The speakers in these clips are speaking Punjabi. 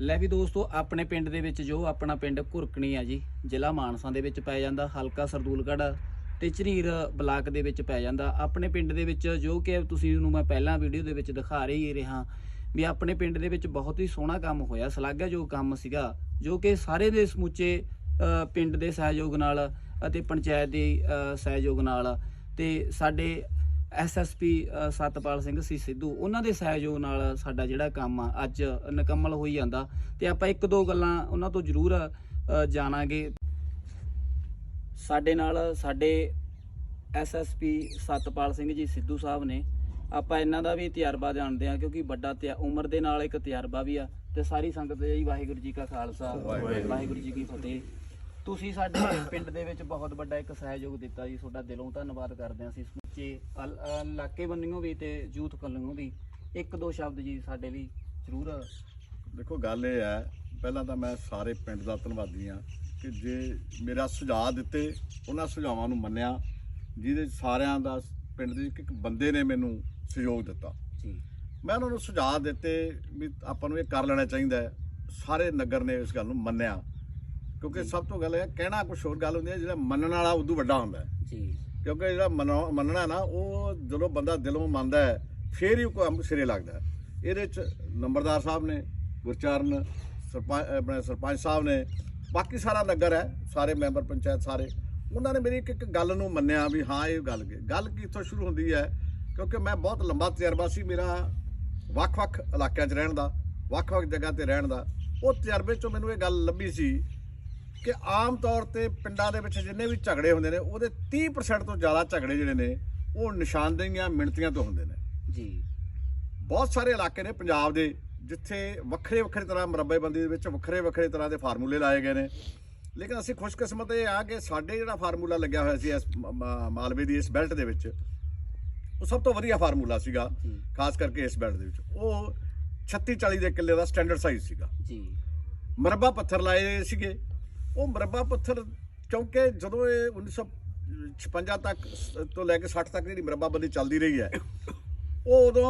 ਲੈ ਵੀ ਦੋਸਤੋ, ਆਪਣੇ ਪਿੰਡ ਦੇ ਵਿੱਚ ਜੋ ਆਪਣਾ ਪਿੰਡ ਘੁਰਕਣੀ ਆ ਜੀ, ਜ਼ਿਲ੍ਹਾ ਮਾਨਸਾ ਦੇ ਵਿੱਚ ਪੈ ਜਾਂਦਾ, ਹਲਕਾ ਸਰਦੂਲਗੜ੍ਹ ਤੇ ਝਰੀਰ ਬਲਾਕ ਦੇ ਵਿੱਚ ਪੈ ਜਾਂਦਾ। ਆਪਣੇ ਪਿੰਡ ਦੇ ਵਿੱਚ ਜੋ ਕਿ ਤੁਸੀਂ ਨੂੰ ਮੈਂ ਪਹਿਲਾਂ ਵੀਡੀਓ ਦੇ ਵਿੱਚ ਦਿਖਾ ਰਹੀ ਰਿਹਾ ਵੀ ਆਪਣੇ ਪਿੰਡ ਦੇ ਵਿੱਚ ਬਹੁਤ ਹੀ ਸੋਹਣਾ ਕੰਮ ਹੋਇਆ ਸਲਾਘਾ ਜੋ ਕੰਮ ਸੀਗਾ, ਜੋ ਕਿ ਸਾਰੇ ਦੇ ਸਮੁੱਚੇ ਪਿੰਡ ਦੇ ਸਹਿਯੋਗ ਨਾਲ ਅਤੇ ਪੰਚਾਇਤ ਦੇ ਸਹਿਯੋਗ ਨਾਲ ਤੇ ਸਾਡੇ ਐਸਐਸਪੀ ਸਤਪਾਲ ਸਿੰਘ ਸੀ ਸਿੱਧੂ। ਉਹਨਾਂ ਦੇ ਸਹਿਯੋਗ ਨਾਲ ਸਾਡਾ ਜਿਹੜਾ ਕੰਮ ਆ ਅੱਜ ਨਿਕੰਮਲ ਹੋਈ ਜਾਂਦਾ। ਤੇ ਆਪਾਂ ਇੱਕ ਦੋ ਗੱਲਾਂ ਉਹਨਾਂ ਤੋਂ ਜ਼ਰੂਰ ਜਾਣਾਂਗੇ। ਸਾਡੇ ਨਾਲ ਸਾਡੇ ਐਸਐਸਪੀ ਸਤਪਾਲ ਸਿੰਘ ਜੀ ਸਿੱਧੂ ਸਾਹਿਬ ਨੇ। ਆਪਾਂ ਇਹਨਾਂ ਦਾ ਵੀ ਤਜਰਬਾ ਜਾਣਦੇ ਆ ਕਿਉਂਕਿ ਵੱਡਾ ਤਿਆ- ਉਮਰ ਦੇ ਨਾਲ ਇੱਕ ਤਜਰਬਾ ਵੀ ਆ। ਤੇ ਸਾਰੀ ਸੰਗਤ ਜੀ ਵਾਹਿਗੁਰੂ ਜੀ ਕਾ ਖਾਲਸਾ ਵਾਹਿਗੁਰੂ ਜੀ ਕੀ ਫਤਿਹ। ਤੁਸੀਂ ਸਾਡੇ ਪਿੰਡ ਦੇ ਵਿੱਚ ਬਹੁਤ ਵੱਡਾ ਇੱਕ ਸਹਿਯੋਗ ਦਿੱਤਾ ਜੀ। ਤੁਹਾਡਾ ਦਿਲੋਂ ਧੰਨਵਾਦ ਕਰਦੇ ਹਾਂ ਅਸੀਂ ਅ, ਇਲਾਕੇ ਬੰਨਿਓ ਵੀ ਤੇ ਯੂਥ ਕੱਲਿਓ ਵੀ ਇੱਕ ਦੋ ਸ਼ਬਦ ਜੀ ਸਾਡੇ ਲਈ ਜ਼ਰੂਰ ਦੇਖੋ ਗੱਲ ਇਹ ਹੈ ਪਹਿਲਾਂ ਤਾਂ ਮੈਂ ਸਾਰੇ ਪਿੰਡ ਦਾ ਧੰਨਵਾਦੀ ਹਾਂ ਕਿ ਜੇ ਮੇਰਾ ਸੁਝਾਅ ਦਿੱਤੇ ਉਹਨਾਂ ਸੁਝਾਵਾਂ ਨੂੰ ਮੰਨਿਆ ਜਿਹਦੇ ਸਾਰਿਆਂ ਦਾ ਪਿੰਡ ਦੇ ਇੱਕ ਇੱਕ ਬੰਦੇ ਨੇ ਮੈਨੂੰ ਸਹਿਯੋਗ ਦਿੱਤਾ। ਜੀ। ਮੈਂ ਉਹਨਾਂ ਨੂੰ ਸੁਝਾਅ ਦਿੱਤੇ ਵੀ ਆਪਾਂ ਨੂੰ ਇਹ ਕਰ ਲੈਣਾ ਚਾਹੀਦਾ ਹੈ। ਸਾਰੇ ਨਗਰ ਨੇ ਇਸ ਗੱਲ ਨੂੰ ਮੰਨਿਆ ਕਿਉਂਕਿ ਸਭ ਤੋਂ ਗੱਲ ਇਹ ਹੈ ਕਹਿਣਾ ਕੁਝ ਹੋਰ ਗੱਲ ਹੁੰਦੀ ਹੈ ਜਿਹੜਾ ਮੰਨਣ ਵਾਲਾ ਉਦੋਂ ਵੱਡਾ ਹੁੰਦਾ ਹੈ। ਜੀ। ਕਿਉਂਕਿ ਜਿਹੜਾ ਮਨੋ- ਮੰਨਣਾ ਨਾ, ਉਹ ਜਦੋਂ ਬੰਦਾ ਦਿਲੋਂ ਮੰਨਦਾ ਹੈ, ਫੇਰ ਹੀ ਉਹ ਕੰਮ ਸਿਰੇ ਲੱਗਦਾ ਇਹਦੇ ਚ ਨੰਬਰਦਾਰ ਸਾਹਿਬ ਨੇ, ਗੁਰਚਰਨ ਸਰਪੰਚ, ਆਪਣੇ ਸਰਪੰਚ ਸਾਹਿਬ ਨੇ, ਬਾਕੀ ਸਾਰਾ ਨਗਰ ਹੈ, ਸਾਰੇ ਮੈਂਬਰ ਪੰਚਾਇਤ ਸਾਰੇ, ਉਹਨਾਂ ਨੇ ਮੇਰੀ ਇੱਕ ਇੱਕ ਗੱਲ ਨੂੰ ਮੰਨਿਆ ਵੀ ਹਾਂ, ਇਹ ਗੱਲ ਕੀ ਗੱਲ ਕਿੱਥੋਂ ਸ਼ੁਰੂ ਹੁੰਦੀ ਹੈ, ਕਿਉਂਕਿ ਮੈਂ ਬਹੁਤ ਲੰਬਾ ਤਜਰਬਾ ਸੀ ਮੇਰਾ ਵੱਖ-ਵੱਖ ਇਲਾਕਿਆਂ 'ਚ ਰਹਿਣ ਦਾ, ਵੱਖ-ਵੱਖ ਜਗ੍ਹਾ ਤੇ ਰਹਿਣ ਦਾ। ਉਹ ਤਜਰਬੇ 'ਚੋਂ ਮੈਨੂੰ ਇਹ ਗੱਲ ਲੱਭੀ ਸੀ ਕਿ ਆਮ ਤੌਰ ਤੇ ਪਿੰਡਾਂ ਦੇ ਵਿੱਚ ਜਿੰਨੇ ਵੀ ਝਗੜੇ ਹੁੰਦੇ ਨੇ ਉਹਦੇ 30% ਤੋਂ ਜ਼ਿਆਦਾ ਝਗੜੇ ਜਿਹੜੇ ਨੇ ਉਹ ਨਿਸ਼ਾਨਦੇਹੀਆਂ ਮਿਣਤੀਆਂ ਤੋਂ ਹੁੰਦੇ ਨੇ। ਜੀ। ਬਹੁਤ ਸਾਰੇ ਇਲਾਕੇ ਨੇ ਪੰਜਾਬ ਦੇ ਜਿੱਥੇ ਵੱਖਰੇ ਵੱਖਰੇ ਤਰ੍ਹਾਂ ਮਰੱਬੇਬੰਦੀ ਦੇ ਵਿੱਚ ਵੱਖਰੇ ਵੱਖਰੇ ਤਰ੍ਹਾਂ ਦੇ ਫਾਰਮੂਲੇ ਲਾਏ ਗਏ ਨੇ। ਲੇਕਿਨ ਅਸੀਂ ਖੁਸ਼ਕਿਸਮਤ ਇਹ ਆ ਕਿ ਸਾਡੇ ਜਿਹੜਾ ਫਾਰਮੂਲਾ ਲੱਗਿਆ ਹੋਇਆ ਸੀ ਇਸ ਮਾਲਵੇ ਦੀ ਇਸ ਬੈਲਟ ਦੇ ਵਿੱਚ ਉਹ ਸਭ ਤੋਂ ਵਧੀਆ ਫਾਰਮੂਲਾ ਸੀਗਾ ਖਾਸ ਕਰਕੇ ਇਸ ਬੈਲਟ ਦੇ ਵਿੱਚ। ਉਹ 36 40 ਦੇ ਕਿੱਲੇ ਦਾ ਸਟੈਂਡਰਡ ਸਾਈਜ਼ ਸੀਗਾ। ਜੀ। ਮਰਬਾ ਪੱਥਰ ਲਾਏ ਸੀਗੇ। ਉਹ ਮਰਬਾ ਪੱਥਰ ਕਿਉਂਕਿ ਜਦੋਂ ਇਹ 1956 ਤੱਕ, ਤੋਂ ਲੈ ਕੇ 60 ਤੱਕ ਜਿਹੜੀ ਮਰਬਾ ਬੰਦੀ ਚੱਲਦੀ ਰਹੀ ਹੈ, ਉਹ ਉਦੋਂ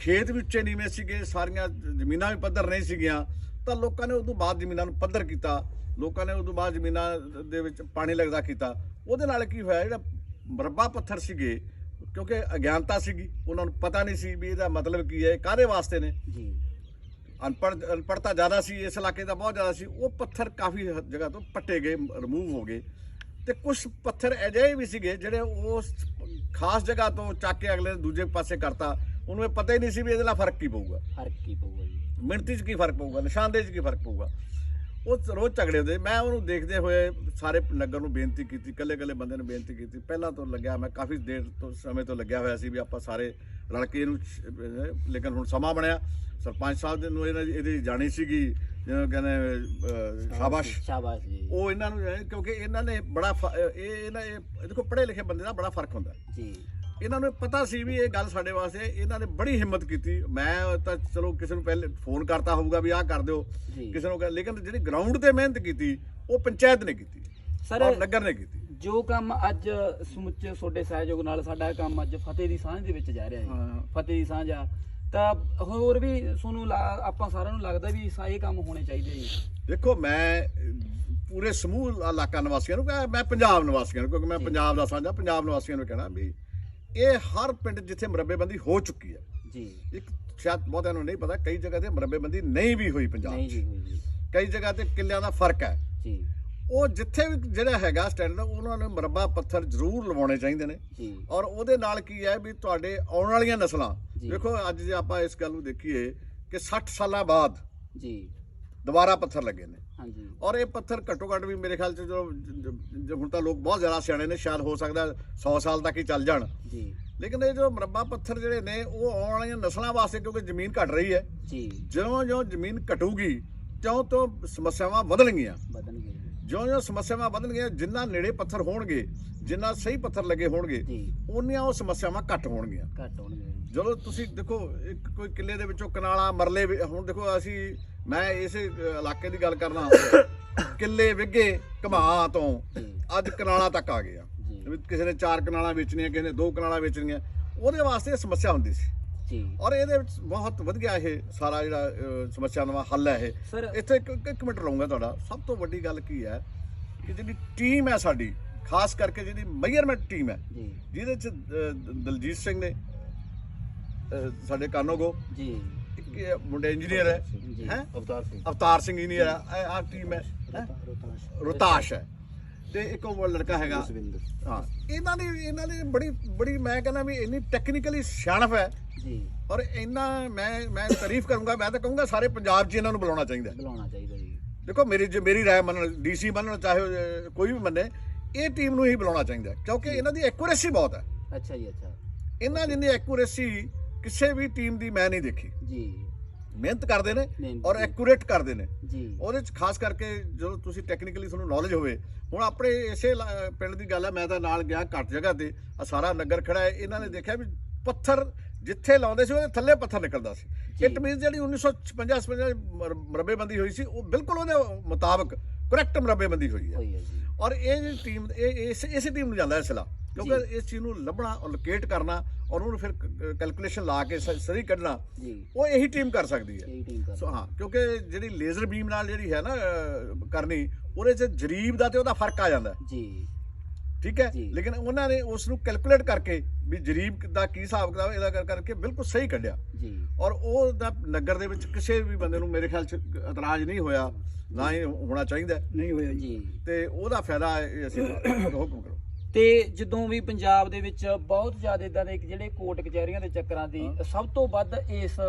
ਖੇਤ ਵੀ ਉੱਚੇ ਨੀਵੇਂ ਸੀਗੇ, ਸਾਰੀਆਂ ਜ਼ਮੀਨਾਂ ਵੀ ਪੱਧਰ ਨਹੀਂ ਸੀਗੀਆਂ, ਤਾਂ ਲੋਕਾਂ ਨੇ ਉਦੋਂ ਬਾਅਦ ਜ਼ਮੀਨਾਂ ਨੂੰ ਪੱਧਰ ਕੀਤਾ, ਲੋਕਾਂ ਨੇ ਉਦੋਂ ਬਾਅਦ ਜ਼ਮੀਨਾਂ ਦੇ ਵਿੱਚ ਪਾਣੀ ਲੱਗਦਾ ਕੀਤਾ। ਉਹਦੇ ਨਾਲ ਕੀ ਹੋਇਆ, ਜਿਹੜਾ ਮਰਬਾ ਪੱਥਰ ਸੀਗੇ, ਕਿਉਂਕਿ ਅਗਿਆਨਤਾ ਸੀਗੀ, ਉਹਨਾਂ ਨੂੰ ਪਤਾ ਨਹੀਂ ਸੀ ਵੀ ਇਹਦਾ ਮਤਲਬ ਕੀ ਹੈ, ਇਹ ਕਾਹਦੇ ਵਾਸਤੇ ਨੇ? ਜੀ ਅਨਪੜ੍ਹ ਅਨਪੜ੍ਹਤਾ ਜ਼ਿਆਦਾ ਸੀ ਇਸ ਇਲਾਕੇ ਦਾ ਬਹੁਤ ਜ਼ਿਆਦਾ ਸੀ ਉਹ ਪੱਥਰ ਕਾਫੀ ਜਗ੍ਹਾ ਤੋਂ ਪੱਟੇ ਗਏ ਰਿਮੂਵ ਹੋ ਗਏ। ਤੇ ਕੁਝ ਪੱਥਰ ਅਜਿਹੇ ਵੀ ਸੀਗੇ ਜਿਹੜੇ ਉਸ ਖਾਸ ਜਗ੍ਹਾ ਤੋਂ ਚੱਕ ਕੇ ਅਗਲੇ ਦੂਜੇ ਪਾਸੇ ਕਰਤਾ। ਉਹਨੂੰ ਇਹ ਪਤਾ ਹੀ ਨਹੀਂ ਸੀ ਵੀ ਇਹਦੇ ਨਾਲ ਫ਼ਰਕ ਕੀ ਪਊਗਾ। ਫ਼ਰਕ ਕੀ ਪਊਗਾ ਜੀ? ਮਿਣਤੀ 'ਚ ਕੀ ਫ਼ਰਕ ਪਊਗਾ ਨਿਸ਼ਾਨਦੇਹੀ 'ਚ ਕੀ ਫ਼ਰਕ ਪਊਗਾ? ਉਹ ਰੋਜ਼ ਝਗੜੇ ਹੁੰਦੇ ਮੈਂ ਉਹਨੂੰ ਦੇਖਦੇ ਹੋਏ ਸਾਰੇ ਨਗਰ ਨੂੰ ਬੇਨਤੀ ਕੀਤੀ ਕੱਲੇ ਕੱਲੇ ਬੰਦੇ ਨੂੰ ਬੇਨਤੀ ਕੀਤੀ। ਪਹਿਲਾਂ ਤੋਂ ਲੱਗਿਆ ਮੈਂ ਕਾਫੀ ਦੇਰ ਤੋਂ ਸਮੇਂ ਤੋਂ ਲੱਗਿਆ ਹੋਇਆ ਸੀ ਵੀ ਆਪਾਂ ਸਾਰੇ ਰਲ ਕੇ ਇਹਨੂੰ ਲੇਕਿਨ ਹੁਣ ਸਮਾਂ ਬਣਿਆ। ਸਰਪੰਚ ਸਾਹਿਬ ਦੇ ਨੂੰ ਇਹਨਾਂ ਇਹਦੀ ਜਾਣੀ ਸੀਗੀ ਜਿਹਨੂੰ ਕਹਿੰਦੇ ਸ਼ਾਬਾਸ਼। ਸ਼ਾਬਾਸ਼। ਜੀ। ਉਹ ਇਹਨਾਂ ਨੂੰ ਕਿਉਂਕਿ ਇਹਨਾਂ ਨੇ ਬੜਾ ਇਹ ਇਹਨਾਂ ਇਹ ਦੇਖੋ ਪੜ੍ਹੇ ਲਿਖੇ ਬੰਦੇ ਦਾ ਬੜਾ ਫ਼ਰਕ ਹੁੰਦਾ। ਜੀ। ਇਹਨਾਂ ਨੂੰ ਪਤਾ ਸੀ ਵੀ ਇਹ ਗੱਲ ਸਾਡੇ ਵਾਸਤੇ। ਇਹਨਾਂ ਨੇ ਬੜੀ ਹਿੰਮਤ ਕੀਤੀ। ਮੈਂ ਤਾਂ ਚਲੋ ਕਿਸੇ ਨੂੰ ਪਹਿਲੇ ਫੋਨ ਕਰਤਾ ਹੋਊਗਾ ਵੀ ਆਹ ਕਰ ਦਿਓ। ਕਿਸੇ ਨੂੰ ਕਹਿ- ਲੇਕਿਨ ਜਿਹੜੀ ਗਰਾਊਂਡ ਤੇ ਮਿਹਨਤ ਕੀਤੀ ਉਹ ਪੰਚਾਇਤ ਨੇ ਕੀਤੀ। ਸਰ ਔਰ ਨਗਰ ਨੇ ਕੀਤੀ। ਜੋ ਕੰਮ ਅੱਜ ਸਮੁੱਚੇ ਤੁਹਾਡੇ ਸਹਿਯੋਗ ਨਾਲ ਸਾਡਾ ਇਹ ਕੰਮ ਅੱਜ ਫਤਿਹ ਦੀ ਸਾਂਝ ਦੇ ਵਿੱਚ ਜਾ ਰਿਹਾ ਹੈ ਹਾਂ। ਫਤਿਹ ਦੀ ਸਾਂਝ ਆ। ਤਾਂ ਹੋਰ ਵੀ ਤੁਹਾਨੂੰ ਲਾ- ਆਪਾਂ ਸਾਰਿਆਂ ਨੂੰ ਲੱਗਦਾ ਵੀ ਸਾ ਇਹ ਕੰਮ ਹੋਣੇ ਚਾਹੀਦੇ ਜੀ। ਦੇਖੋ ਮੈਂ ਅਹ, ਪੂਰੇ ਸਮੂਹ ਇਲਾਕਾ ਨਿਵਾਸੀਆਂ ਨੂੰ ਕਹਾਂ ਮੈਂ ਪੰਜਾਬ ਨਿਵਾਸੀਆਂ ਨੂੰ ਕਿਉਂਕਿ ਮੈਂ। ਪੰਜਾਬ ਦਾ ਸਾਂਝਾ ਪੰਜਾਬ ਨਿਵਾਸੀਆਂ ਨੂੰ ਕਹਿਣਾ ਵੀ ਇਹ ਹਰ ਪਿੰਡ ਜਿੱਥੇ ਮਰੱਬੇਬੰਦੀ ਹੋ ਚੁੱਕੀ ਹੈ ਜੀ। ਇੱਕ ਸ਼ਾਇਦ ਬਹੁਤਿਆਂ ਨੂੰ ਨਹੀਂ ਪਤਾ ਕਈ ਜਗ੍ਹਾ ਤੇ ਮਰੱਬੇਬੰਦੀ ਨਹੀਂ ਵੀ ਹੋਈ ਪੰਜਾਬ 'ਚ। ਕਈ ਜਗ੍ਹਾ ਤੇ ਕਿੱਲਿਆਂ ਦਾ ਫ਼ਰਕ ਹੈ। ਜੀ। ਉਹ ਜਿੱਥੇ ਵੀ ਜਿਹੜਾ ਹੈਗਾ ਸਟੈਂਡਰਡ ਉਹਨਾਂ ਨੂੰ ਮਰੱਬਾ ਪੱਥਰ ਜ਼ਰੂਰ ਲਵਾਉਣੇ ਚਾਹੀਦੇ ਨੇ। ਔਰ ਉਹਦੇ ਨਾਲ ਕੀ ਹੈ ਵੀ ਤੁਹਾਡੇ ਆਉਣ ਵਾਲੀਆਂ ਨਸਲਾਂ। ਦੇਖੋ ਅੱਜ ਜੇ ਆਪਾਂ ਇਸ ਗੱਲ ਨੂੰ ਦੇਖੀਏ ਕਿ 60 ਸਾਲਾਂ ਬਾਅਦ ਜੀ। ਦੁਬਾਰਾ ਪੱਥਰ ਲੱਗੇ ਨੇ। ਹਾਂਜੀ। ਔਰ ਇਹ ਪੱਥਰ ਘੱਟੋ ਘੱਟ ਵੀ ਮੇਰੇ ਖਿਆਲ ਚ ਜੋ ਹੁਣ ਤਾਂ ਲੋਕ ਬਹੁਤ ਜ਼ਿਆਦਾ ਸਿਆਣੇ ਨੇ ਸ਼ਾਇਦ ਹੋ ਸਕਦਾ 100 ਸਾਲ ਤੱਕ ਹੀ ਚੱਲ ਜਾਣ। ਜੀ। ਲੇਕਿਨ ਇਹ ਜੋ ਮਰੱਬਾ ਪੱਥਰ ਜਿਹੜੇ ਨੇ ਉਹ ਆਉਣ ਵਾਲੀਆਂ ਨਸਲਾਂ ਵਾਸਤੇ ਕਿਉਂਕਿ ਜ਼ਮੀਨ ਘਟ ਰਹੀ ਹੈ। ਜੀ। ਜਿਉਂ ਜਿਉਂ ਜ਼ਮੀਨ ਘਟੂਗੀ ਤਿਉਂ ਤੋਂ ਸਮੱਸਿਆਵਾਂ ਵਧਣਗੀਆਂ। ਬਦਲਣਗੇ ਜੀ। ਜਿਉਂ ਜਿਉਂ ਸਮੱਸਿਆਵਾਂ ਵਧਣਗੀਆਂ ਜਿੰਨਾ ਨੇੜੇ ਪੱਥਰ ਹੋਣਗੇ ਜਿੰਨਾ ਸਹੀ ਪੱਥਰ ਲੱਗੇ ਹੋਣਗੇ ਜੀ। ਉਨੀਆਂ ਉਹ ਸਮੱਸਿਆਵਾਂ ਘੱਟ ਹੋਣਗੀਆਂ। ਘੱਟ ਹੋਣਗੇ ਜੀ। ਜਦੋਂ ਤੁਸੀਂ ਦੇਖੋ ਇੱਕ ਕੋਈ ਕਿੱਲੇ ਦੇ ਵਿੱਚੋਂ ਕਨਾਲਾ ਮਰਲੇ ਵੀ- ਹੁਣ ਦੇਖੋ ਅਸੀਂ ਮੈਂ ਇਸੇ ਅ, ਇਲਾਕੇ ਦੀ ਗੱਲ ਕਰਨਾ ਕਿੱਲੇ ਵਿੱਗੇ ਘਮਾ ਤੋਂ ਜੀ। ਅੱਜ ਕਨਾਲਾ ਤੱਕ ਆ ਗਏ ਆ। ਜੀ। ਵੀ ਕਿਸੇ ਨੇ ਚਾਰ ਕਨਾਲਾਂ ਵੇਚਣੀਆਂ ਕਿਸੇ ਨੇ ਦੋ ਕਨਾਲਾਂ ਵੇਚਣੀਆਂ। ਉਹਦੇ ਵਾਸਤੇ ਇਹ ਸਮੱਸਿਆ ਹੁੰਦੀ ਸੀ। ਜੀ। ਔਰ ਇਹਦੇ ਵਿੱਚ ਬਹੁਤ ਵਧੀਆ ਇਹ ਸਾਰਾ ਜਿਹੜਾ ਅਹ, ਸਮੱਸਿਆਵਾਂ ਦਾ ਹੱਲ ਹੈ ਇਹ। ਇੱਥੇ ਇੱਕ ਇੱਕ ਮਿੰਟ ਲਵਾਂਗਾ ਤੁਹਾਡਾ। ਸਭ ਤੋਂ ਵੱਡੀ ਗੱਲ ਕੀ ਹੈ ਕਿ ਜਿਹੜੀ ਟੀਮ ਹੈ ਸਾਡੀ ਖਾਸ ਕਰਕੇ ਜਿਹੜੀ ਮੈਜ਼ਰਮੈਂਟ ਟੀਮ ਹੈ ਜਿਹਦੇ ਚ ਦਲਜੀਤ ਸਿੰਘ ਨੇ ਸਾਡੇ ਕਾਨੋਗੋ ਜੀ। ਮੁੰਡੇ ਇੰਜੀਨੀਅਰ ਹੈ ਹੈ? ਅਵਤਾਰ ਸਿੰਘ। ਅਵਤਾਰ ਸਿੰਘ ਇੰਜੀਨੀਅਰ ਹੈ ਆ ਟੀਮ ਹੈ ਹੈਂ? ਰੋਤਾਸ਼ ਹੈ। ਤੇ ਇੱਕ ਉਹ ਲੜਕਾ ਹੈਗਾ। ਹਾਂ। ਇਹਨਾਂ ਦੀ ਇਹਨਾਂ ਦੀ ਬੜੀ ਬੜੀ ਮੈਂ ਕਹਿੰਦਾ ਵੀ ਇੰਨੀ ਟੈਕਨੀਕਲੀ ਸਿਆਣਪ ਹੈ। ਜੀ। ਔਰ ਇੰਨਾ ਮੈਂ ਮੈਂ ਤਾਰੀਫ ਕਰੂੰਗਾ ਮੈਂ ਤਾਂ ਕਹੂੰਗਾ ਸਾਰੇ ਪੰਜਾਬ 'ਚ ਇਹਨਾਂ ਨੂੰ ਬੁਲਾਉਣਾ ਚਾਹੀਦਾ। ਬੁਲਾਉਣਾ ਚਾਹੀਦਾ ਜੀ। ਦੇਖੋ ਮੇਰੀ ਜੇ ਮੇਰੀ ਰਾਏ ਮੰਨਣ ਡੀਸੀ ਮੰਨਣ ਚਾਹੇ ਕੋਈ ਵੀ ਮੰਨੇ ਇਹ ਟੀਮ ਨੂੰ ਹੀ ਬੁਲਾਉਣਾ ਚਾਹੀਦਾ। ਕਿਉਂਕਿ ਇਹਨਾਂ ਦੀ ਐਕੂਰੇਸੀ ਬਹੁਤ ਹੈ। ਅੱਛਾ ਜੀ ਅੱਛਾ। ਇਹਨਾਂ ਜਿੰਨੀ ਐਕੂਰੇਸੀ ਕਿਸੇ ਵੀ ਟੀਮ ਦੀ ਮੈਂ ਨਹੀਂ ਦੇਖੀ। ਜੀ। ਮਿਹਨਤ ਕਰਦੇ ਨੇ ਮਿਹਨਤ ਔਰ। ਐਕੂਰੇਟ ਕਰਦੇ ਨੇ। ਜੀ। ਉਹਦੇ ਚ ਖਾਸ ਕਰਕੇ ਜਦੋਂ ਤੁਸੀਂ ਟੈਕਨੀਕਲੀ ਤੁਹਾਨੂੰ ਨੌਲੇਜ ਹੋਵੇ ਹੁਣ ਆਪਣੇ ਇਸੇ ਲਾ- ਪਿੰਡ ਦੀ ਗੱਲ ਹੈ ਮੈਂ ਤਾਂ ਨਾਲ ਗਿਆ ਘੱਟ ਜਗ੍ਹਾ ਤੇ ਆ ਸਾਰਾ ਨਗਰ ਖੜਾ ਹੈ ਇਹਨਾਂ ਨੇ ਦੇਖਿਆ ਵੀ ਪੱਥਰ ਜਿੱਥੇ ਲਾਉਂਦੇ ਸੀ ਉਹਦੇ ਥੱਲੇ ਪੱਥਰ ਨਿਕਲਦਾ ਸੀ। ਜੀ। ਇਟ ਮੀਨਸ ਜਿਹੜੀ 1956 56 ਮਰਬੇਬੰਦੀ ਹੋਈ ਸੀ ਉਹ ਬਿਲਕੁਲ ਉਹਦੇ ਮੁਤਾਬਕ ਕਰੈਕਟ ਮਰਬੇਬੰਦੀ ਹੋਈ ਹੈ। ਹੋਈ ਹੈ ਜੀ। ਔਰ ਇਹ ਜਿਹੜੀ ਟੀਮ ਇਹ ਇਸ ਇਸੇ ਟੀਮ ਨੂੰ ਜਾਂਦਾ ਹੈ ਸਿਲਾ। ਕਿਉਂਕਿ ਇਸ ਚੀਜ਼ ਨੂੰ ਲੱਭਣਾ ਔਰ ਲੋਕੇਟ ਕਰਨਾ ਔਰ ਉਹਨੂੰ ਫਿਰ ਕੈਲਕੂਲੇਸ਼ਨ ਲਾ ਕੇ ਸ- ਸਹੀ ਕੱਢਣਾ ਉਹ ਇਹੀ ਟੀਮ ਕਰ ਸਕਦੀ ਹੈ। ਸੋ ਹਾਂ ਕਿਉਂਕਿ ਜਿਹੜੀ ਲੇਜ਼ਰ ਬੀਮ ਨਾਲ ਜਿਹੜੀ ਹੈ ਨਾ ਕਰਨੀ ਉਹਦੇ 'ਚ ਜਰੀਬ ਦਾ ਤੇ ਉਹਦਾ ਫ਼ਰਕ ਆ ਜਾਂਦਾ। ਜੀ। ਠੀਕ ਹੈ। ਲੇਕਿਨ ਉਹਨਾਂ ਨੇ ਉਸ ਨੂੰ ਕੈਲਕੂਲੇਟ ਕਰਕੇ ਵੀ ਜਰੀਬ ਦਾ ਕੀ ਹਿਸਾਬ ਕਿਤਾਬ ਇਹਦਾ ਕਰ- ਕਰਕੇ ਬਿਲਕੁਲ ਸਹੀ ਕੱਢਿਆ। ਜੀ। ਔਰ ਉਹ ਦਾ ਨਗਰ ਦੇ ਵਿੱਚ ਕਿਸੇ ਵੀ ਬੰਦੇ ਨੂੰ ਮੇਰੇ ਖਿਆਲ 'ਚ ਇਤਰਾਜ਼ ਨਹੀਂ ਹੋਇਆ ਨਾ ਹੀ ਹੋਣਾ ਚਾਹੀਦਾ। ਨਹੀਂ ਹੋਇਆ ਜੀ। ਤੇ ਉਹਦਾ ਫਾਇਦਾ ਅਸੀਂ ਹੁਕਮ ਕਰੋ। ਤੇ ਜਦੋਂ ਵੀ ਪੰਜਾਬ ਦੇ ਵਿੱਚ ਬਹੁਤ ਜ਼ਿਆਦਾ ਇਦਾਂ ਦੇ ਜਿਹੜੇ ਕੋਰਟ ਕਚਹਿਰੀਆਂ ਦੇ ਚੱਕਰਾਂ ਦੀ ਸਭ ਤੋਂ ਵੱਧ ਇਸ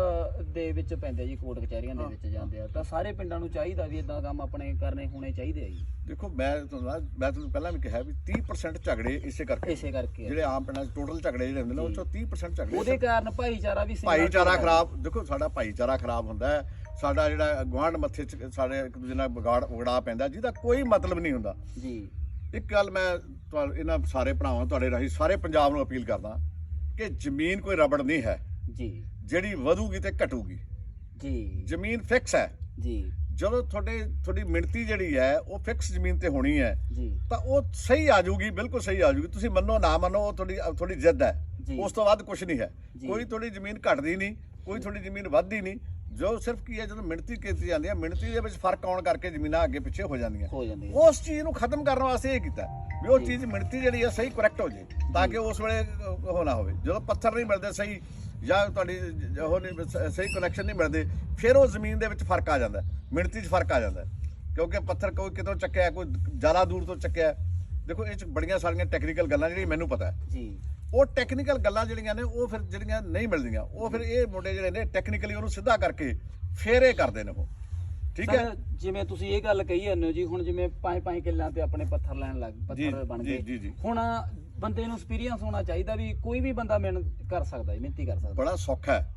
ਦੇ ਵਿੱਚ ਪੈਂਦੇ ਜੀ ਕੋਰਟ ਕਚਹਿਰੀਆਂ ਦੇ ਵਿੱਚ ਜਾਂਦੇ ਆ ਤਾਂ ਸਾਰੇ ਪਿੰਡਾਂ ਨੂੰ ਚਾਹੀਦਾ ਵੀ ਇਦਾਂ ਕੰਮ ਆਪਣੇ ਕਰਨੇ ਹੋਣੇ ਚਾਹੀਦੇ ਆ ਜੀ। ਦੇਖੋ ਮੈਂ ਤੁਹਾਨੂੰ ਮੈਂ ਤੁਹਾਨੂੰ ਪਹਿਲਾਂ ਵੀ ਕਿਹਾ ਵੀ 30% ਝਗੜੇ ਇਸੇ ਕਰਕੇ। ਇਸੇ ਕਰਕੇ। ਜਿਹੜੇ ਆਮ ਪਿੰਡਾਂ 'ਚ ਟੋਟਲ ਝਗੜੇ ਜਿਹੜੇ ਹੁੰਦੇ ਨੇ ਉਹ 'ਚੋਂ 30% ਝਗੜੇ ਉਹਦੇ ਕਾਰਨ ਭਾਈਚਾਰਾ ਵੀ ਭਾਈਚਾਰਾ। ਖਰਾਬ ਦੇਖੋ ਸਾਡਾ ਭਾਈਚਾਰਾ ਖਰਾਬ ਹੁੰਦਾ ਹੈ। ਸਾਡਾ ਜਿਹੜਾ ਗੁਆਂਢ ਮੱਥੇ ਚ ਸਾਡੇ ਇੱਕ ਦੂਜੇ ਨਾਲ ਵਿਗਾੜ ਵਿਗੜਾ ਪੈਂਦਾ ਜਿਹਦਾ ਕੋਈ ਮਤਲਬ ਨਹੀਂ ਹੁੰਦਾ। ਜੀ। ਇੱਕ ਗੱਲ ਮੈਂ ਤੁਹਾਨੂੰ ਇਹਨਾਂ ਸਾਰੇ ਭਰਾਵਾਂ ਤੁਹਾਡੇ ਰਾਹੀਂ ਸਾਰੇ ਪੰਜਾਬ ਨੂੰ ਅਪੀਲ ਕਰਦਾ ਕਿ ਜ਼ਮੀਨ ਕੋਈ ਰਬੜ ਨਹੀਂ ਹੈ। ਜੀ। ਜਿਹੜੀ ਵਧੂਗੀ ਤੇ ਘਟੂਗੀ। ਜੀ। ਜ਼ਮੀਨ ਫਿਕਸ ਹੈ। ਜੀ। ਜਦੋਂ ਤੁਹਾਡੇ ਤੁਹਾਡੀ ਮਿਣਤੀ ਜਿਹੜੀ ਹੈ ਉਹ ਫਿਕਸ ਜ਼ਮੀਨ ਤੇ ਹੋਣੀ ਹੈ ਜੀ। ਤਾਂ ਉਹ ਸਹੀ ਆ ਜਾਊਗੀ ਬਿਲਕੁਲ ਸਹੀ ਆ ਜਾਊਗੀ। ਤੁਸੀਂ ਮੰਨੋ ਨਾ ਮੰਨੋ ਉਹ ਤੁਹਾਡੀ ਤੁਹਾਡੀ ਜਿੱਦ ਹੈ। ਉਸ ਤੋਂ ਬਾਅਦ ਕੁਝ ਨਹੀਂ ਹੈ। ਕੋਈ ਤੁਹਾਡੀ ਜ਼ਮੀਨ ਘਟਦੀ ਨਹੀਂ ਕੋਈ ਤੁਹਾਡੀ ਜ਼ਮੀਨ ਵੱਧਦੀ ਨਹੀਂ ਜੋ ਸਿਰਫ ਕੀ ਹੈ ਜਦੋਂ ਮਿਣਤੀ ਕੀਤੀ ਜਾਂਦੀ ਹੈ ਮਿਣਤੀ ਦੇ ਵਿੱਚ ਫ਼ਰਕ ਆਉਣ ਕਰਕੇ ਜ਼ਮੀਨਾਂ ਅੱਗੇ ਪਿੱਛੇ ਹੋ ਜਾਂਦੀਆਂ। ਹੋ ਜਾਂਦੇ ਆ। ਉਸ ਚੀਜ਼ ਨੂੰ ਖਤਮ ਕਰਨ ਵਾਸਤੇ ਇਹ ਕੀਤਾ ਵੀ ਉਹ। ਚੀਜ਼ ਮਿਣਤੀ ਜਿਹੜੀ ਹੈ ਸਹੀ ਕਰੈਕਟ ਹੋ ਜੇ ਤਾਂ ਕਿ ਉਸ ਵੇਲੇ ਉਹ ਨਾ ਹੋਵੇ। ਜਦੋਂ ਪੱਥਰ ਨਹੀਂ ਮਿਲਦੇ ਸਹੀ ਜਾਂ ਤੁਹਾਡੀ ਉਹ ਨਹੀਂ ਸਹੀ ਕਨੈਕਸ਼ਨ ਨਹੀਂ ਮਿਲਦੇ ਫਿਰ ਉਹ ਜ਼ਮੀਨ ਦੇ ਵਿੱਚ ਫ਼ਰਕ ਆ ਜਾਂਦਾ ਹੈ, ਮਿਣਤੀ 'ਚ ਫ਼ਰਕ ਆ ਜਾਂਦਾ ਹੈ। ਕਿਉਂਕਿ ਪੱਥਰ ਕੋਈ ਕਿਤੋਂ ਚੱਕਿਆ ਕੋਈ ਜ਼ਿਆਦਾ ਦੂਰ ਤੋਂ ਚੱਕਿਆ ਦੇਖੋ ਇਹ 'ਚ ਬੜੀਆਂ ਸਾਰੀਆਂ ਟੈਕਨੀਕਲ ਗੱਲਾਂ ਜਿਹੜੀਆਂ ਮੈਨੂੰ ਪਤਾ ਹੈ। ਜੀ। ਉਹ ਟੈਕਨੀਕਲ ਗੱਲਾਂ ਜਿਹੜੀਆਂ ਨੇ ਉਹ ਫਿਰ ਜਿਹੜੀਆਂ ਨਹੀਂ ਮਿਲਦੀਆਂ। ਉਹ ਫਿਰ ਇਹ ਮੁੰਡੇ ਜਿਹੜੇ ਨੇ ਟੈਕਨੀਕਲੀ ਉਹਨੂੰ ਸਿੱਧਾ ਕਰਕੇ ਫੇਰ ਇਹ ਕਰਦੇ ਨੇ ਉਹ। ਠੀਕ ਹੈ? ਜਿਵੇਂ ਤੁਸੀਂ ਇਹ ਗੱਲ ਕਹੀ ਜਾਂਦੇ ਹੋ ਜੀ ਹੁਣ ਜਿਵੇਂ ਪੰਜ ਪੰਜ ਕਿੱਲਿਆਂ ਤੇ ਆਪਣੇ ਪੱਥਰ ਲੈਣ ਲੱਗ ਪੱਥਰ ਬਣ ਗਏ। ਹੁਣ ਬੰਦੇ ਨੂੰ ਐਕਸਪੀਰੀਅੰਸ ਹੋਣਾ ਚਾਹੀਦਾ ਵੀ ਕੋਈ ਵੀ ਬੰਦਾ ਮਿਹਨਤ ਕਰ ਸਕਦਾ ਜੀ ਮਿਹਨਤੀ ਕਰ ਸਕਦਾ। ਬੜਾ ਸੌਖਾ ਹੈ।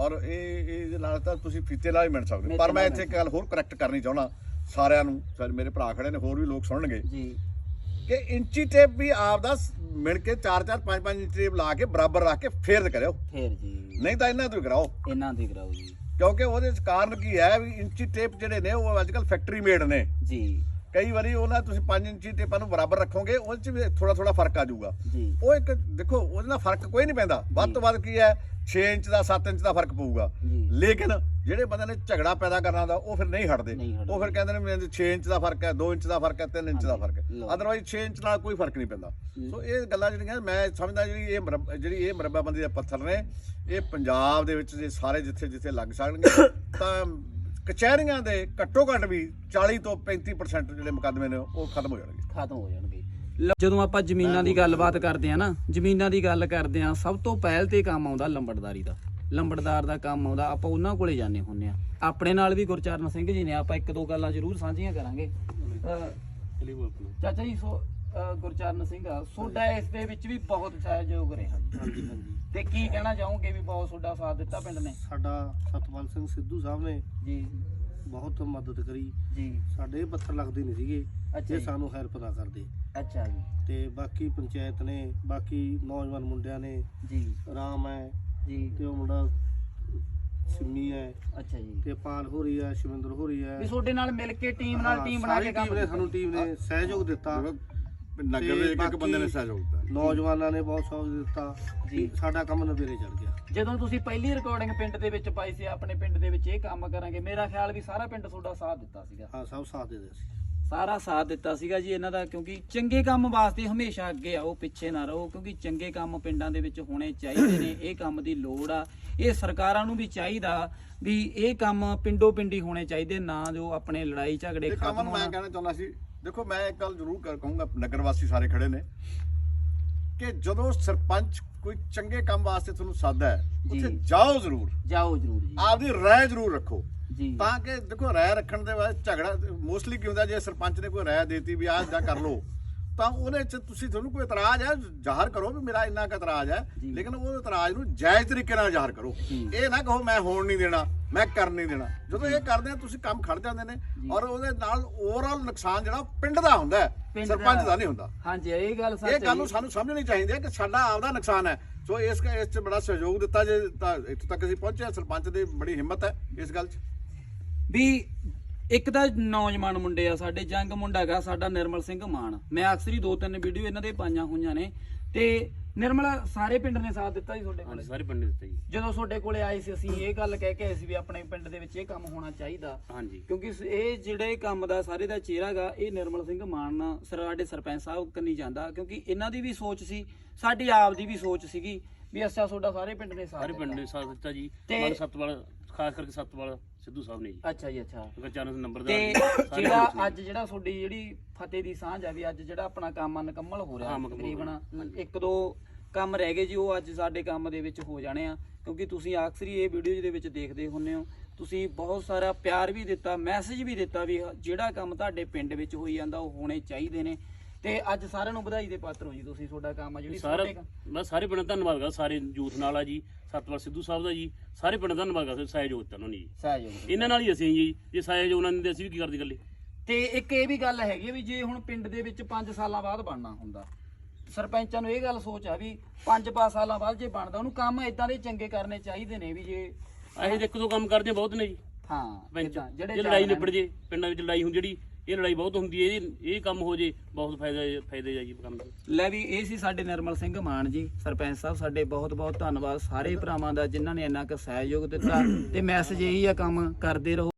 ਔਰ ਇਹ ਇਹਦੇ ਨਾਲ ਤਾਂ ਤੁਸੀਂ ਫੀਤੇ ਨਾਲ ਹੀ ਮਿਲ ਸਕਦੇ ਹੋ। ਪਰ ਮੈਂ ਇੱਥੇ ਇੱਕ ਗੱਲ ਹੋਰ ਕਰੈਕਟ ਕਰਨੀ ਚਾਹਣਾ ਸਾਰਿਆਂ ਨੂੰ। ਸਾਰੇ ਮੇਰੇ ਭਰਾ ਖੜੇ ਨੇ ਹੋਰ ਵੀ ਲੋਕ ਸੁਣਨਗੇ। ਜੀ। ਕਿ ਇੰਚੀ ਟੇਪ ਵੀ ਆਪਦਾ ਸ- ਮਿਲ ਕੇ 4 4 5 5 ਇੰਚੀ ਟੇਪ ਲਾ ਕੇ ਬਰਾਬਰ ਰੱਖ ਕੇ ਫੇਰ ਕਰਿਓ। ਫੇਰ ਜੀ। ਨਹੀਂ ਤਾਂ ਇਹਨਾਂ ਤੋਂ ਹੀ ਕਰਾਓ। ਇਹਨਾਂ ਦੀ ਕਰਾਓ ਜੀ। ਕਿਉਂਕਿ ਉਹਦੇ ਚ ਕਾਰਨ ਕੀ ਹੈ ਵੀ ਇੰਚੀ ਟੇਪ ਜਿਹੜੇ ਨੇ ਉਹ ਅੱਜਕੱਲ ਫੈਕਟਰੀ ਮੇਡ ਨੇ। ਜੀ। ਕਈ ਵਾਰੀ ਉਹਨਾਂ ਤੁਸੀਂ 5 ਇੰਚੀ ਟੇਪਾਂ ਨੂੰ ਬਰਾਬਰ ਰੱਖੋਗੇ ਉਹਦੇ ਚ ਵੀ ਥੋੜਾ ਥੋੜਾ ਫ਼ਰਕ ਆ ਜਾਊਗਾ। ਉਹ ਇੱਕ ਦੇਖੋ ਉਹਦੇ ਨਾਲ ਫ਼ਰਕ ਕੋਈ ਨਹੀਂ ਪੈਂਦਾ। ਵੱਧ ਤੋਂ ਵੱਧ ਕੀ ਹੈ 6 ਇੰਚ ਦਾ 7 ਇੰਚ ਦਾ ਫ਼ਰਕ ਪਊਗਾ। ਲੇਕਿਨ ਜਿਹੜੇ ਬੰਦੇ ਨੇ ਝਗੜਾ ਪੈਦਾ ਕਰਨਾ ਦਾ ਉਹ ਫਿਰ ਨਹੀਂ ਹਟਦੇ। ਉਹ ਫਿਰ ਕਹਿੰਦੇ ਨੇ ਮੇਰੇ 6 ਇੰਚ ਦਾ ਫ਼ਰਕ ਹੈ 2 ਇੰਚ ਦਾ ਫ਼ਰਕ ਹੈ 3 ਇੰਚ ਦਾ ਫ਼ਰਕ ਹੈ। ਅਦਰਵਾਈਜ਼ 6 ਇੰਚ ਨਾਲ ਕੋਈ ਫ਼ਰਕ ਨਹੀਂ ਪੈਂਦਾ। ਸੋ ਇਹ ਗੱਲਾਂ ਜਿਹੜੀਆਂ ਮੈਂ ਸਮਝਦਾ ਜਿਹੜੀ ਇਹ ਜਿਹੜੀ ਇਹ ਮਰੱਬਾਬੰਦੀ ਦੇ ਪੱਥਰ ਨੇ ਇਹ ਪੰਜਾਬ ਦੇ ਵਿੱਚ ਜੇ ਸਾਰੇ ਜਿੱਥੇ ਜਿੱਥੇ ਲੱਗ ਸਕਣਗੇ ਤਾਂ ਕਚਹਿਰੀਆਂ ਦੇ ਘੱਟੋ ਘੱਟ ਵੀ 40 ਤੋਂ 35% ਜਿਹੜੇ ਮੁਕੱਦਮੇ ਨੇ ਉਹ ਖਤਮ ਹੋ ਜਾਣਗੇ। ਖਤਮ ਹੋ ਜਾਣਗੇ। ਜਦੋਂ ਆਪਾਂ ਜ਼ਮੀਨਾਂ ਦੀ ਗੱਲਬਾਤ ਕਰਦੇ ਆ ਨਾ ਜ਼ਮੀਨਾਂ ਦੀ ਗੱਲ ਕਰਦੇ ਆ ਸਭ ਤੋਂ ਪਹਿਲ ਤੇ ਕੰਮ ਆਉਂਦਾ ਲੰਬੜਦਾਰੀ ਦਾ। ਲੰਬੜਦਾਰ ਦਾ ਕੰਮ ਆਉਂਦਾ ਆਪਾਂ ਉਹਨਾਂ ਕੋਲੇ ਜਾਂਦੇ ਹੁੰਨੇ ਆ ਆਪਣੇ ਨਾਲ ਵੀ ਗੁਰਚਰਨ ਸਿੰਘ ਜੀ ਨੇ ਆਪਾਂ ਇੱਕ ਦੋ ਗੱਲਾਂ ਜ਼ਰੂਰ ਸਾਂਝੀਆਂ ਕਰਾਂਗੇ। ਅਹ, ਚਾਚਾ ਜੀ ਸੋ ਅਹ, ਗੁਰਚਰਨ ਸਿੰਘ ਸੋਡਾ ਇਸ ਦੇ ਵਿੱਚ ਵੀ ਬਹੁਤ ਸਹਿਯੋਗ ਰਿਹਾ। ਹਾਂਜੀ ਹਾਂਜੀ ਤੇ ਕੀ ਕਹਿਣਾ ਚਾਹੋਗੇ ਵੀ ਬਹੁਤ ਸੋਡਾ ਸਾਥ ਦਿੱਤਾ ਪਿੰਡ ਨੇ? ਸਾਡਾ ਸਤਪਾਲ ਸਿੰਘ ਸਿੱਧੂ ਸਾਹਿਬ ਨੇ ਜੀ। ਬਹੁਤ ਮਦਦ ਕਰੀ। ਜੀ। ਸਾਡੇ ਇਹ ਪੱਥਰ ਲੱਗਦੇ ਨਹੀਂ ਸੀਗੇ ਅੱਛਾ ਜੇ ਜੀ। ਸਾਨੂੰ ਹੈਲਪ ਦਾ ਕਰਦੇ। ਅੱਛਾ ਜੀ। ਤੇ ਬਾਕੀ ਪੰਚਾਇਤ ਨੇ ਬਾਕੀ ਨੌਜਵਾਨ ਮੁੰਡਿਆਂ ਨੇ ਜੀ। ਰਾਮ ਹੈ ਜੀ। ਤੇ ਉਹ ਮੁੰਡਾ ਸਿੰਮੀ ਹੈ। ਅੱਛਾ ਜੀ। ਤੇ ਪਾਲ ਹੋ ਰਹੀ ਹੈ ਸ਼ਿਵਿੰਦਰ ਹੋ ਰਹੀ ਹੈ। ਵੀ ਤੁਹਾਡੇ ਨਾਲ ਮਿਲ ਕੇ ਟੀਮ ਨਾਲ ਟੀਮ ਬਣਾ ਕੇ ਕੰਮ ਟੀਮ ਨੇ। ਸਾਨੂੰ ਟੀਮ ਨੇ ਸਹਿਯੋਗ ਦਿੱਤਾ। ਨਗਰ ਦੇ ਇੱਕ ਇੱਕ ਬੰਦੇ ਨੇ ਸਹਿਯੋਗ ਦਿੱਤਾ। ਨੌਜਵਾਨਾਂ ਨੇ ਬਹੁਤ ਸਹਿਯੋਗ ਦਿੱਤਾ। ਜੀ। ਸਾਡਾ ਕੰਮ ਨਵੇਰੇ ਚੜ ਗਿਆ। ਜਦੋਂ ਤੁਸੀਂ ਪਹਿਲੀ ਰਿਕਾਰਡਿੰਗ ਪਿੰਡ ਦੇ ਵਿੱਚ ਪਾਈ ਸੀ ਆਪਣੇ ਪਿੰਡ ਦੇ ਵਿੱਚ ਇਹ ਕੰਮ ਕਰਾਂਗੇ ਮੇਰਾ ਖਿਆਲ ਵੀ ਸਾਰਾ ਪਿੰਡ ਤੁਹਾਡਾ ਸਾਥ ਦਿੱਤਾ ਸੀਗਾ। ਹਾਂ ਸਭ ਸਾਥ ਦੇ ਦੇ ਸੀ। ਸਾਰਾ ਸਾਥ ਦਿੱਤਾ ਸੀਗਾ ਜੀ ਇਹਨਾਂ ਦਾ ਕਿਉਂਕਿ ਚੰਗੇ ਕੰਮ ਵਾਸਤੇ ਹਮੇਸ਼ਾ ਅੱਗੇ ਆਓ ਪਿੱਛੇ ਨਾ ਰਹੋ ਕਿਉਂਕਿ ਚੰਗੇ ਕੰਮ ਪਿੰਡਾਂ ਦੇ ਵਿੱਚ ਹੋਣੇ ਚਾਹੀਦੇ ਨੇ ਇਹ ਕੰਮ ਦੀ ਲੋੜ ਆ। ਇਹ ਸਰਕਾਰਾਂ ਨੂੰ ਵੀ ਚਾਹੀਦਾ ਵੀ ਇਹ ਕੰਮ ਪਿੰਡੋ ਪਿੰਡੀ ਹੋਣੇ ਚਾਹੀਦੇ ਨਾ ਜੋ ਆਪਣੇ ਲੜਾਈ ਝਗੜੇ ਖਤਮ ਅਮਨ ਮੈਂ ਹੋਣ। ਕਹਿਣਾ ਚਾਹੁੰਦਾ ਸੀ ਦੇਖੋ ਮੈਂ ਇੱਕ ਗੱਲ ਜ਼ਰੂਰ ਕਰ ਕਹੂੰਗਾ ਨਗਰ ਵਾਸੀ ਸਾਰੇ ਖੜੇ ਨੇ ਕਿ ਜਦੋਂ ਸਰਪੰਚ ਕੋਈ ਚੰਗੇ ਕੰਮ ਵਾਸਤੇ ਤੁਹਾਨੂੰ ਸੱਦਦਾ ਹੈ। ਉੱਥੇ ਜਾਓ ਜ਼ਰੂਰ। ਜਾਓ ਜਰੂਰ ਜੀ। ਆਪਦੀ ਰਾਏ ਜ਼ਰੂਰ ਰੱਖੋ। ਜੀ। ਤਾਂ ਕਿ ਦੇਖੋ ਰਾਏ ਰੱਖਣ ਦੇ ਬਾਅਦ ਝਗੜਾ ਮੋਸਟਲੀ ਕੀ ਹੁੰਦਾ ਜੇ ਸਰਪੰਚ ਨੇ ਕੋਈ ਰਾਏ ਦੇਤੀ ਵੀ ਆਹ ਜਾਂ ਕਰ ਲਓ ਤਾਂ ਉਹਦੇ ਚ ਤੁਸੀਂ ਤੁਹਾਨੂੰ ਕੋਈ ਇਤਰਾਜ਼ ਹੈ ਜ਼ਾਹਰ ਕਰੋ ਵੀ ਮੇਰਾ ਇੰਨਾ ਕੁ ਇਤਰਾਜ਼ ਹੈ। ਲੇਕਿਨ ਉਹ ਇਤਰਾਜ਼ ਨੂੰ ਜਾਇਜ਼ ਤਰੀਕੇ ਨਾਲ ਜ਼ਾਹਰ ਕਰੋ। ਇਹ ਨਾ ਕਹੋ ਮੈਂ ਹੋਣ ਨਹੀਂ ਦੇਣਾ ਮੈਂ ਕਰ ਨਹੀਂ ਦੇਣਾ ਜਦੋਂ ਇਹ ਕਰਦੇ ਆ ਤੁਸੀਂ ਕੰਮ ਖੜ ਜਾਂਦੇ ਨੇ ਔਰ ਉਹਦੇ ਨਾਲ ਓਵਰਆਲ ਨੁਕਸਾਨ ਜਿਹੜਾ ਪਿੰਡ ਦਾ ਹੁੰਦਾ ਹੈ, ਸਰਪੰਚ ਦਾ। ਨਹੀਂ ਹੁੰਦਾ ਹਾਂਜੀ ਇਹ ਗੱਲ ਸੱਚ ਇਹ ਗੱਲ ਨੂੰ। ਸਾਨੂੰ ਸਮਝਣੀ ਚਾਹੀਦੀ ਹੈ ਕਿ ਸਾਡਾ ਆਪਦਾ ਨੁਕਸਾਨ ਹੈ ਸੋ ਇਸ ਇਸ ਚ ਬੜਾ ਸਹਿਯੋਗ ਦਿੱਤਾ ਜੇ ਤਾਂ ਇੱਥੇ ਤੱਕ ਅਸੀਂ ਪਹੁੰਚੇ। ਸਰਪੰਚ ਦੀ ਬੜੀ ਹਿੰਮਤ ਹੈ ਇਸ ਗੱਲ 'ਚ ਵੀ ਇੱਕ ਤਾਂ ਨੌਜਵਾਨ ਮੁੰਡੇ ਆ ਸਾਡੇ ਜੰਗ ਮੁੰਡਾ ਹੈਗਾ ਸਾਡਾ ਨਿਰਮਲ ਸਿੰਘ ਮਾਨ। ਮੈਂ ਅਕਸਰ ਹੀ ਦੋ ਤਿੰਨ ਵੀਡੀਓ ਇਹਨਾਂ ਦੇ ਪਾਈਆਂ ਹੋਈਆਂ ਨੇ। ਤੇ ਨਿਰਮਲ ਸਾਰੇ ਪਿੰਡ ਨੇ ਸਾਥ ਦਿੱਤਾ ਜੀ ਤੁਹਾਡੇ ਕੋਲੇ? ਹਾਂਜੀ ਸਾਰੇ ਪਿੰਡ ਨੇ ਦਿੱਤਾ ਜੀ। ਜਦੋਂ ਤੁਹਾਡੇ ਕੋਲੇ ਆਏ ਸੀ ਅਸੀਂ ਇਹ ਗੱਲ ਕਹਿ ਕੇ ਆਏ ਸੀ ਵੀ ਆਪਣੇ ਪਿੰਡ ਦੇ ਵਿੱਚ ਇਹ ਕੰਮ ਹੋਣਾ ਚਾਹੀਦਾ। ਹਾਂਜੀ। ਕਿਉਂਕਿ ਸ- ਇਹ ਜਿਹੜੇ ਕੰਮ ਦਾ ਸਾਰੇ ਦਾ ਚਿਹਰਾ ਗਾ ਇਹ ਨਿਰਮਲ ਸਿੰਘ ਮਾਨ ਸਰ ਸਾਡੇ ਸਰਪੰਚ ਸਾਹਿਬ ਕੰਨੀ ਜਾਂਦਾ। ਕਿਉਂਕਿ ਇਹਨਾਂ ਦੀ ਵੀ ਸੋਚ ਸੀ ਸਾਡੀ ਆਪ ਦੀ ਵੀ ਸੋਚ ਸੀਗੀ ਵੀ ਅੱਛਾ ਤੁਹਾਡਾ ਸਾਰੇ ਪਿੰਡ ਨੇ ਸਾਥ ਸਾਰੇ ਪਿੰਡ ਦਿੱਤਾ। ਨੇ ਸਾਥ ਦਿੱਤਾ ਜੀ। ਤੇ- ਮਨ ਸਤਵਾਲ ਖਾਸ ਕਰਕੇ ਸਤਵਾਲ ਸਿੱਧੂ ਸਾਹਿਬ ਨੇ ਜੀ। ਅੱਛਾ ਜੀ ਅੱਛਾ। ਅਗਰ ਚਾਨਸ ਨੰਬਰਦਾਰ ਤੇ ਜੀ, ਸਾਰੇ ਜਿਹੜਾ। ਅੱਜ ਜਿਹੜਾ ਤੁਹਾਡੀ ਜਿਹੜੀ ਫਤਿਹ ਦੀ ਸਾਂਝ ਆ ਵੀ ਅੱਜ ਜਿਹੜਾ ਆਪਣਾ ਕੰਮ ਆ ਨਕੰਮਲ ਹੋ ਰਿਹਾ ਹਾਂ, ਮੁਕੰਮਲ ਹੋ ਤਕਰੀਬਨ ਇੱਕ ਦੋ ਕੰਮ ਰਹਿ ਗਏ ਜੀ ਉਹ ਅੱਜ ਸਾਡੇ ਕੰਮ ਦੇ ਵਿੱਚ ਹੋ ਜਾਣੇ ਆ। ਕਿਉਂਕਿ ਤੁਸੀਂ ਅਕਸਰ ਹੀ ਇਹ ਵੀਡੀਓ ਦੇ ਵਿੱਚ ਦੇਖਦੇ ਹੁੰਨੇ ਹੋ ਤੁਸੀਂ ਬਹੁਤ ਸਾਰਾ ਪਿਆਰ ਵੀ ਦਿੱਤਾ ਮੈਸੇਜ ਵੀ ਦਿੱਤਾ ਵੀ ਜਿਹੜਾ ਕੰਮ ਤੁਹਾਡੇ ਪਿੰਡ ਵਿੱਚ ਹੋਈ ਜਾਂਦਾ ਉਹ ਹੋਣੇ ਚਾਹੀਦੇ ਨੇ। ਤੇ ਅੱਜ ਸਾਰਿਆਂ ਨੂੰ ਵਧਾਈ ਦੇ ਪਾਤਰ ਹੋ ਜੀ ਤੁਸੀਂ ਤੁਹਾਡਾ ਕੰਮ ਆ ਜਿਹੜੀ ਸਾਰਾ ਤੁਹਾਡੇ ਕੰਮ- ਮੈਂ ਸਾਰੇ ਪਿੰਡ ਦਾ ਧੰਨਵਾਦ ਕਰਦਾ ਸਾਰੇ ਯੂਥ ਨਾਲ ਆ ਜੀ ਸਤਵਾਲ ਸਿੱਧੂ ਸਾਹਿਬ ਦਾ ਜੀ ਸਾਰੇ ਪਿੰਡ ਦਾ ਧੰਨਵਾਦ ਕਰਦਾ ਸਹਿਯੋਗ ਦਿੱਤਾ ਉਹਨਾਂ ਨੇ ਜੀ ਸਹਿਯੋਗ। ਇਹਨਾਂ ਨਾਲ ਹੀ ਅਸੀਂ ਜੀ ਜੇ ਸਹਿਯੋਗ ਉਹਨਾਂ ਨੇ ਅਸੀਂ ਵੀ ਕੀ ਕਰਦੇ ਗੱਲੇ ਤੇ ਇੱਕ ਇਹ ਵੀ ਗੱਲ ਹੈਗੀ ਆ ਵੀ ਜੇ ਹੁਣ ਪਿੰਡ ਦੇ ਵਿੱਚ 5 ਸਾਲਾਂ ਬਾਅਦ ਬਣਨਾ ਹੁੰਦਾ ਸਰਪੰਚਾਂ ਨੂੰ ਇਹ ਗੱਲ ਸੋਚ ਆ ਵੀ 5-5 ਸਾਲਾਂ ਬਾਅਦ ਜੇ ਬਣਦਾ ਉਹਨੂੰ ਕੰਮ ਇਦਾਂ ਦੇ ਚੰਗੇ ਕਰਨੇ ਚਾਹੀਦੇ ਨੇ ਵੀ ਜੇ ਜਿਹੇ ਇੱਕ ਦੋ ਕੰਮ ਕਰਦੇ ਬਹੁਤ ਨੇ ਜੀ ਹਾਂ ਪੰਚ ਏਦਾਂ, ਜੇ ਚਾਰ ਲੜਾਈ ਨੇ। ਨਿਬੜ ਜੇ ਪਿੰਡਾਂ ਵਿੱਚ ਲੜਾਈ ਹੁੰਦੀ ਜਿਹੜੀ ਇਹ ਲੜਾਈ ਬਹੁਤ ਹੁੰਦੀ ਹੈ ਇਹ ਇਹ ਕੰਮ ਹੋ ਜੇ, ਬਹੁਤ ਫਾਇਦਾ ਫਾਇਦੇ ਆ ਜੀ ਕੰਮ ਦੇ। ਲੈ ਵੀ ਇਹ ਸੀ ਸਾਡੇ ਨਿਰਮਲ ਸਿੰਘ ਮਾਨ ਜੀ, ਸਰਪੰਚ ਸਾਹਿਬ, ਸਾਡੇ ਬਹੁਤ ਬਹੁਤ ਧੰਨਵਾਦ ਸਾਰੇ ਭਰਾਵਾਂ ਦਾ ਜਿਨ੍ਹਾਂ ਨੇ ਇੰਨਾ ਕੁ ਸਹਿਯੋਗ ਦਿੱਤਾ ਤੇ ਮੈਸੇਜ ਇਹੀ ਆ, ਕੰਮ ਕਰਦੇ ਰਹੋ।